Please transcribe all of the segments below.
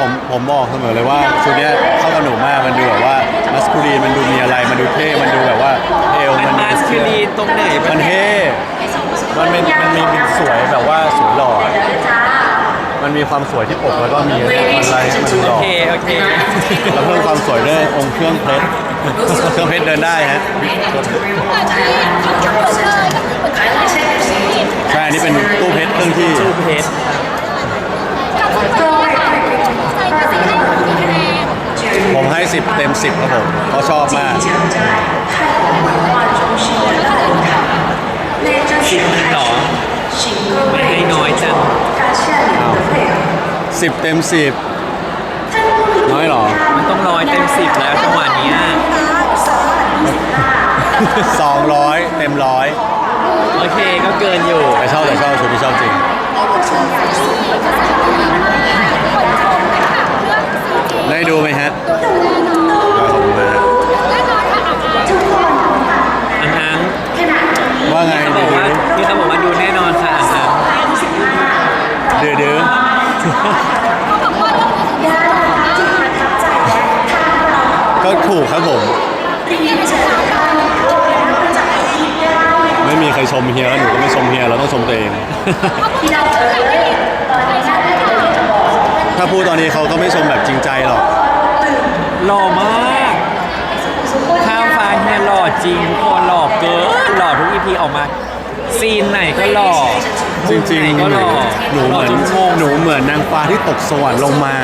ผมผมบอกเสมอเลยว่าชุดเนี้ยเข้ากับหนูมากมันดูแบบว่ามัสคูลีนมันดูมีอะไรมันดูเท่มันดูแบบว่าเอวมันมาสคิลีนตรงไหนมันเท่มันเป็นมันมีมันสวยแบบว่าสวยหล่อมันมีความสวยที่อกแล้วก็มีอะไรที่มันดูหโอล่อเค โอเค แล้วเพิ่มความสวยด้วยองค์เครื่องเพชรเครื่องเพชรเดินได้ฮะใช่อันนี้เป็นตู้เพชรเครื่องที่ทูเพชร ผมให้ 10 เต็ ม 10 ครับผมเขาชอบมากหรอไม่ให้น้อยจัง10เต็ม10น้อยเหรอ มันต้องร้อยเต็มสิบแล้วจังหวะเนี้ย200เต็มร้อยโอเคก็เกินอยู่แต่ชอบแต่ชอบชุดที่ชอบจริงได้ดู ก็ถูกครับผม ไม่มีใครชมเฮียแล้วหนูก็ไม่ชมเฮียเราต้องชมตัวเอง ถ้าพูดตอนนี้เขาก็ไม่ชมแบบจริงใจหรอก หล่อมากข้ามฟ้าเฮียหล่อจริงทุกคนหล่อเกินหล่อทุกอีพีออกมา ซีนไหนก็หล่อจริงมุมไหนๆก็หหนูล่อหนูหเหล่อมือนจนงงหนูเหมือนนางฟ้าที่ตกสวรรค์ลงมา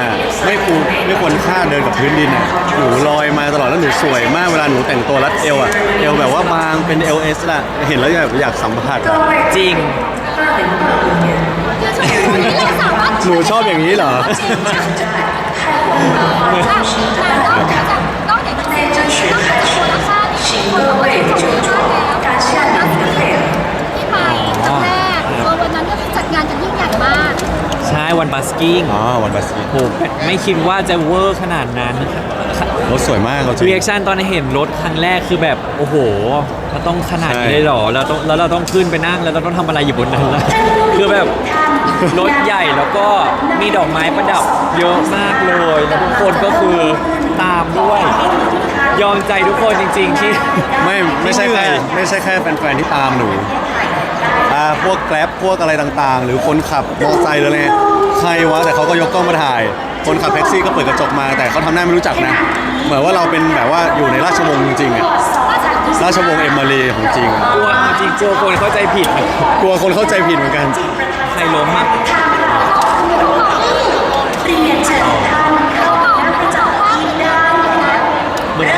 ไม่ควรไม่ควรค่าเดินกับพื้นดินอะ หนูลอยมาตลอดแล้วหนูสวยมากเวลาหนูแต่งตัวรัดเอวอะเอวแบบว่าบางเป็นเอลเอสละเห็นแล้วอยากอยากสัมผัสอะจริง หนูชอบอย่างนี้เหรอวันนั้นก็จัดงานกันยิ่งใหญ่มากใช่วันบัสกิ้งอ๋อวันบัสกีโหไม่คิดว่าจะเวอร์ขนาดนั้น รถสวยมากเขาจริง รีแอคชั่นตอนเห็นรถครั้งแรกคือแบบโอ้โหมันต้องขนาดนี้ใช่เลยเหรอแล้วต้องแล้วเราต้องขึ้นไปนั่งแล้วเราต้องทำอะไรอยู่บนนั้นล่ะ คือแบบรถใหญ่แล้วก็มีดอกไม้ประดับเยอะมากเลยแล้วทุกคนก็คือตามด้วย ยอมใจทุกคนจริง ๆ ที่ ไม่ไม่ใช่เหนื่แค่อยไม่ใช่แค่แฟนๆที่ตามหนูอ่าพวกแกร็บพวกอะไรต่างๆ หรือคนขับมอเตอร์ไซค์หรืออะไรใครวะแต่เขาก็ยกกล้องมาถ่าย คนขับแท็กซี่ก็เปิดกระจกมา แต่เขาทำหน้าไม่รู้จักนะ เหมือนว่าเราเป็นแบบว่าอยู่ในราชวงศ์จริงๆอะราชวงศ์เอมมารีของจริงอะกลัวจริงๆกลัวคนเข้าใจผิดกลัวคนเข้าใจผิดเหมือนกัน ใครล้มอะเหมือน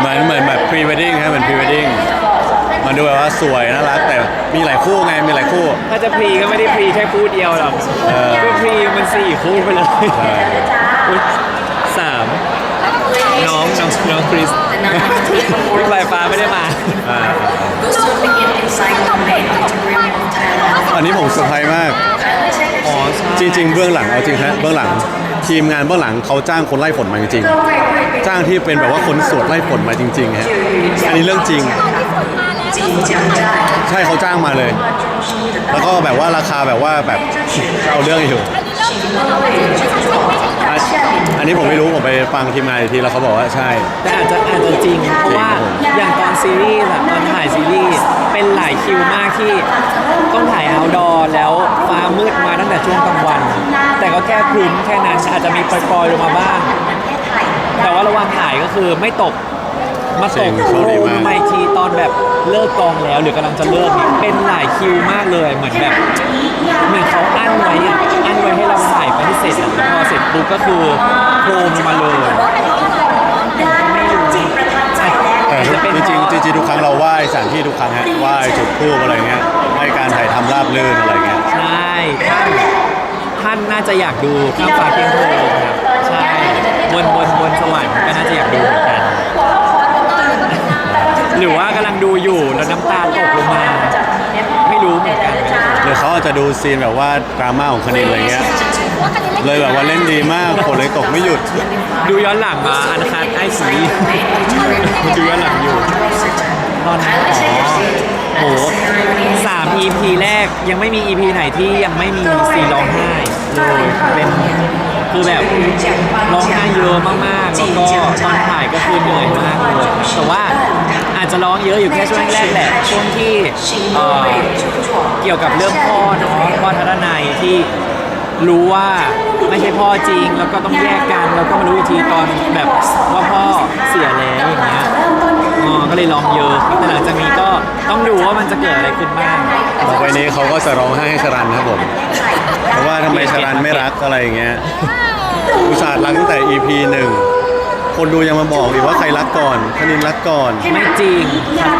เหมือนเหมือนแบบพรีเวดดิ้งฮะเหมือนพรีเวดดิ้ง มันดูแบบว่าสวยน่ารักแต่มีหลายคู่ไงมีหลายคู่ ถ้าจะพรีก็ไม่ได้พรีแค่คู่เดียวหรอกเออ ก็พรีมันสี่คู่ไปเลยใช่อุ๊ยสามน้องน้องน้องคริสพี่ปลายฟ้าไม่ได้มา อ่าอันนี้ผมเซอร์ไพรส์มาก อ๋อใช่จริง ๆ เบื้องหลังเอาจริงฮะเบื้องหลังทีมงานเบื้องหลังเขาจ้างคนไล่ฝนมาจริงๆจ้างที่เป็นแบบว่าคนสวดไล่ฝนมาจริงๆฮะอันนี้เรื่องจริง ใช่เขาจ้างมาเลย แล้วก็แบบว่าราคาแบบว่าแบบเอาเรื่องอยู่อะอันนี้ผมไม่รู้ผมไปฟังทีมงานอีกทีแล้วเขาบอกว่าใช่ แต่อาจจะอาจจะจริง เพราะว่าอย่างตอนซีรีส์อะตอนถ่ายซีรีส์เป็นหลายคิวมากที่ต้องถ่ายเอาดอแล้วฟ้ามืดมาตั้งแต่ช่วงกลางวัน แต่ก็แค่ครึ้มแค่นั้นอาจจะมีปล่อยๆลงมาบ้าง แต่ว่าระหว่างถ่ายก็คือไม่ตก มาตกจริงโชโคครดีมมากมาอีกทีตอนแบบเลิกกองแล้วหรือกำลังจะเลิกเนี่ยเป็นหลายคิวมากเลยเหมือนแบบเหมือนเขาอั้นไว้อะอั้นไว้ให้เราถ่ายไปที่เสร็จอะแล้วพอเสร็จปุ๊บก็คือโครมมาเลยไม่รู้จริงแต่อาจจะเป็นจริงๆจริงๆทุกครั้งเราไหว้สถานที่ทุกครั้งฮะไหว้จุดธูปอะไรเงี้ยให้การถ่ายทำราบรื่นอะไรเงี้ยใช่ท่านท่านน่าจะอยากดูข้ามฟ้าเพียงโทครับใช่บนบนบนสวรรค์ก็น่าจะอยากดูเหมือนกัน หรือว่ากำลังดูอยู่แล้วน้ำตาตกลงมา ไม่รู้เหมือนกันหรือเขาอาจจะดูซีนแบบว่าดราม่าของคณินอะไรเงี้ย เลยแบบว่าเล่นดีมากฝนเลยตกไม่หยุด ดูย้อนหลังมาอันคัดไอซีดูย้อนหลังอยู่นอนอ๋อโหสาม EP แรกยังไม่มี EP ไหนที่ยังไม่มีซีนร้องไห้เลยเป็นคือแบบร้องไห้เยอะมากๆแล้วก็ตอนถ่ายก็คือเหนื่อยมากเลยแต่ว่าอา จจะร้องเยอะอยู่แค่ช่วงแรกแหละช่วงที่เอ่อเกี่ยวกับเรื่องพ่อเนาะพ่อทัศนัยที่รู้ว่าไม่ใช่พ่อจริง แล้วก็ต้องแยกกันแล้วก็มารู้อีกทีตอนแบบว่าพ่อเสียแล้วอย่างเงี้ยอ๋อก็เลยร้องเยอะครับแต่หลังจากนี้ก็ต้องดูว่ามันจะเกิดอะไรขึ้นบ้างต่อไปนี้เขาก็จะร้องไห้ให้ชรันครับผมเพราะว่าทำไมชรันไม่รักอะไรอย่างเงี้ยอุตส่าห์รักตั้งแต่ EP หนึ่ง คนดูยังมาบอกอีกว่าใครรักก่อนคณินรักก่อน ไม่จริง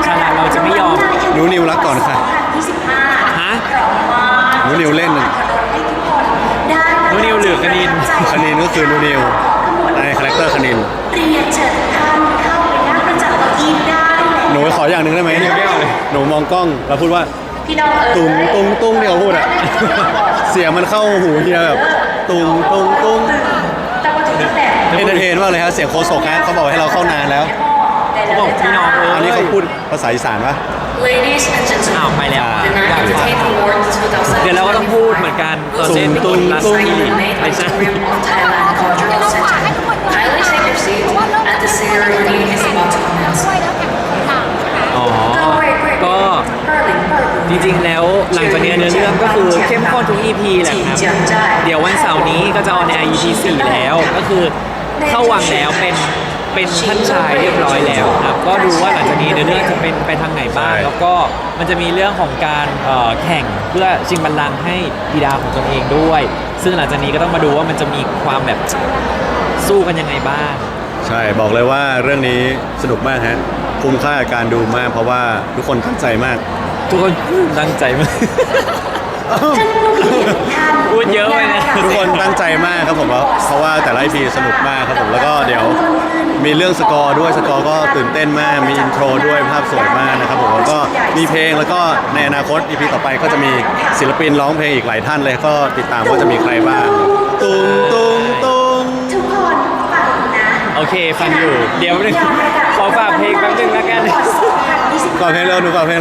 ชาลาเราจะไม่ยอม หนูนิวรักก่อนค่ะ ฮะ หนูนิวเล่นหนึ่งนูนิวหรือกระนินคณินก็คือหนูนิวในคาแรคเตอร์คณินเรียนเชิญท่านเข้าไปนั่งประจำเก้าอี้ได้เลยหนูขออย่างหนึ่งได้ไหมหนูมองกล้องแล้วพูดว่าพี่น้องเอ๋ยตุงตุงตุงเดียวพูดอะเสียงมันเข้าหูเฮียแบบตุงตุงตุง เอนเตอร์เทนมากเลยครับเสียงโคศกฮะเขาบอกให้เราเข้านานแล้วเขาบอกพี่น้องเอออันนี้เขาพูดภาษาอีสานปะ Ladies and อ้าว gentlemen ไปแล้ว the Night Entertainment Award 2000เดี๋ยวเราก็ต้องพูดเหมือนกันตอนเล่นตุงลัสตุงซี่ made ไม่ by ใช่ Tourism of Thailand Cultural Center Kindly take your seat and the ceremony is about to commence ด้วยแล้วแข่งต่างๆนะคะอ๋อก็ Hurling, hurling. จริงๆ แล้วหลังจากนี้เนื้อเรื่องก็คือเข้มข้นทุก EP แหละครับ เดี๋ยววันเสาร์นี้ก็จะออนใน EP 4แล้วก็คือเข้าวังแล้วเป็นเป็นท่านชายเรียบร้อยแล้วครับก็ดูว่าหลังจากนี้เนื้อเรื่องจะเป็นไปทางไหนบ้าง ใช่ แล้วก็มันจะมีเรื่องของการเอ่อแข่งเพื่อชิงบัลลังก์ให้บิดาของตนเองด้วย ซึ่งหลังจากนี้ก็ต้องมาดูว่ามันจะมีความแบบสู้กันยังไงบ้าง ใช่บอกเลยว่าเรื่องนี้สนุกมากฮะคุ้มค่ากับการดูมาก เพราะว่าทุกคนตั้งใจมาก ทุกคนตั้งใจมาก พูดเยอะไปนะ ทุกคนตั้งใจมากครับผมเพราะเพราะว่าแต่ละ EP สนุกมากครับผมแล้วก็เดี๋ยวมีเรื่องสกอร์ด้วยสกอร์ก็ตื่นเต้นมาก มีอินโทรด้วยภาพสวยมากนะครับผมแล้วก็มีเพลงแล้วก็ในอนาคต EP ต่อไปก็จะมีศิลปินร้องเพลงอีกหลายท่านเลยก็ติดตามว่าจะมีใครบ้างตุงตุงตุง ทุกคนฟังนะโอเคฟังอยู่ เดี๋ยวหนึงขอฝากเพลงแป๊บนึงแล้วกัน ก่อนเพลงแล้วหนูก่อนเพลง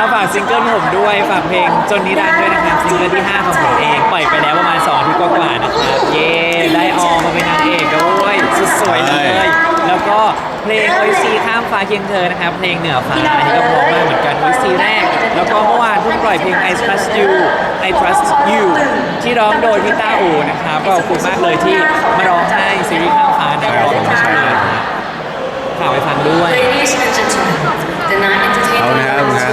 แล้วถ้าฝากซิงเกิลผมด้วยฝากเพลงจนนิรันดร์ด้วยนะครับซิงเกิลที่ 5 ของผมเองปล่อยไปแล้วประมาณ2อาทิตย์กว่าๆนะครับเย้ได้ออมมาเป็นนางเอกด้วยสุดสวยเลย แล้วก็เพลงโอซีข้ามฟ้าเคียงเธอนะครับเพลงเหนือฟ้าอันนี้ก็เพร้อมมากเหมือนกันโอซีแรก แล้วก็เมื่อวานเพิ่งปล่อยเพลง I Trust You I Trust You ที่ร้องโดยพี่ต้าอูนะครับก็ขอบคุณมากเลยที่มาร้องให้ซีรีส์ข้ามฟ้าในรอบของชาเลยนะครับฝากไปฟังด้วย Ladies and gentlemen, the Night Entertainment เอานะครับ Awards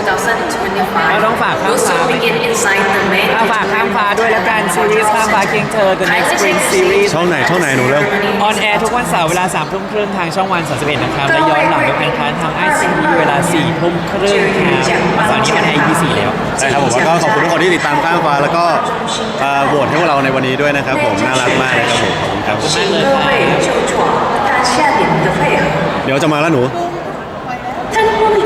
เราต้องฝาก 2025 ข้าม will ฟ้า soon begin inside the main ถ้าฝากข้ามฟ้าด้วยแล้วกันซีรีส์ข้ามฟ้าเคียงเธอ The Next Spring Series ช่องไหนช่องไหนหนูเร็ว ออนแอร์ทุกวันเสาร์เวลา3ทุ่มครึ่งทางช่องวัน31นะครับ และย้อนหลังเป็นอังคารทางไอซีเวลา4ทุ่มครึ่งครับวันเสาร์นี้เป็นไอ EP 4แล้ว ใช่ครับผมแล้วก็ขอบคุณทุกคนที่ติดตามข้ามฟ้าแล้วก็เอ่อโหวตให้พวกเราในวันนี้ด้วยนะครับผมน่ารักมากเลยครับผมขอบคุณครับ ขอบคุณมากเลยครับ 各位救助，感谢你们的配合。 เดี๋ยวจะมาแล้วหนู บูม